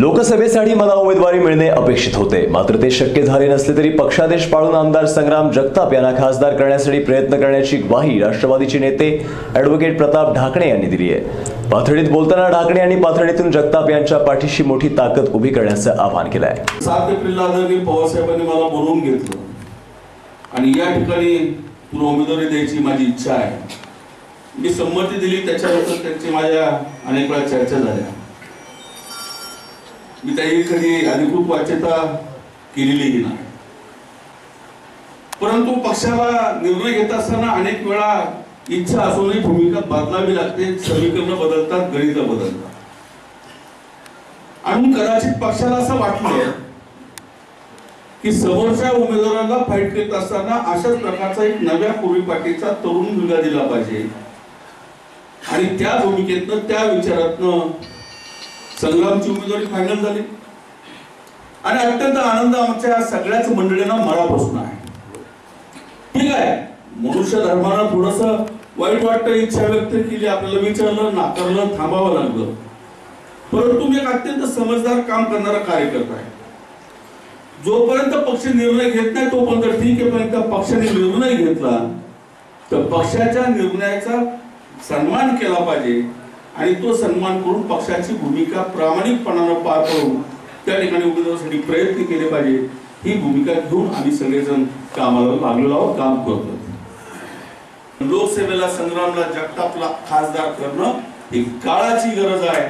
लोकसभेसाठी मला उमेदवारी मिळणे अपेक्षित होते. मात्र ते शक्य झाले नसले तरी पक्षादेश पाळून आमदार संग्राम जगताप यांना खासदार करण्यासाठी प्रयत्न करण्याची ग्वाही राष्ट्रवादीचे नेते ॲडव्होकेट प्रताप ढाकणे यांनी दिली आहे. पाथडीत बोलताना ढाकणे यांनी पाथडीतून जगताप यांच्या पाठीशी मोठी ताकद उभी करण्याचं आवाहन केलं आहे सात एप्रिलला आदरणीय पवारसाहेबांनी मला बोलवून घेतलं आणि या ठिकाणी तुला उमेदवारी द्यायची माझी इच्छा आहे मी संमती दिली त्याच्यानंतर त्यांची माझ्या अनेक वेळा चर्चा झाल्या. मी त्याही कधी अधिकृत वाच्यता केलेलीही नाही. परंतु पक्षाला निर्णय घेत असताना अनेक वेळा इच्छा असूनही भूमिका बदलावी लागते समीकरण बदलतात गणित बदलतात. आणि कदाचित पक्षाला असं वाटलं की समोरच्या उमेदवाराला फाईट करत असताना अशाच प्रकारचा एक नव्या पूर्वी पाठीचा तरुण मुलगा दिला पाहिजे. आणि त्या भूमिकेतनं त्या विचारातनं संग्रामची उमेदवारी फायनल झाली. आणि अत्यंत आनंद आमच्या सगळ्याच मंडळींना मनापासून आहे. ठीक आहे. मनुष्य धर्मानं थोडस वाईट वाटतं इच्छा व्यक्त केली आपल्याला विचारलं नाकारलं थांबावं लागलं. परंतु मी एक अत्यंत समजदार काम करणारा कार्यकर्ता आहे. जोपर्यंत पक्ष निर्णय घेत नाही तोपर्यंत ठीक आहे पण त्या पक्षाने निर्णय घेतला तर पक्षाच्या निर्णयाचा सन्मान केला पाहिजे. आणि तो सन्मान करून पक्षाची भूमिका प्रामाणिकपणानं पार करून त्या ठिकाणी उमेदवारासाठी प्रयत्न केले पाहिजे. ही भूमिका घेऊन आम्ही सगळेजण कामाला लागलेलो आहोत काम करतो लोकसेवेला संग्रामला जगतापला खासदार करणं ही काळाची गरज आहे.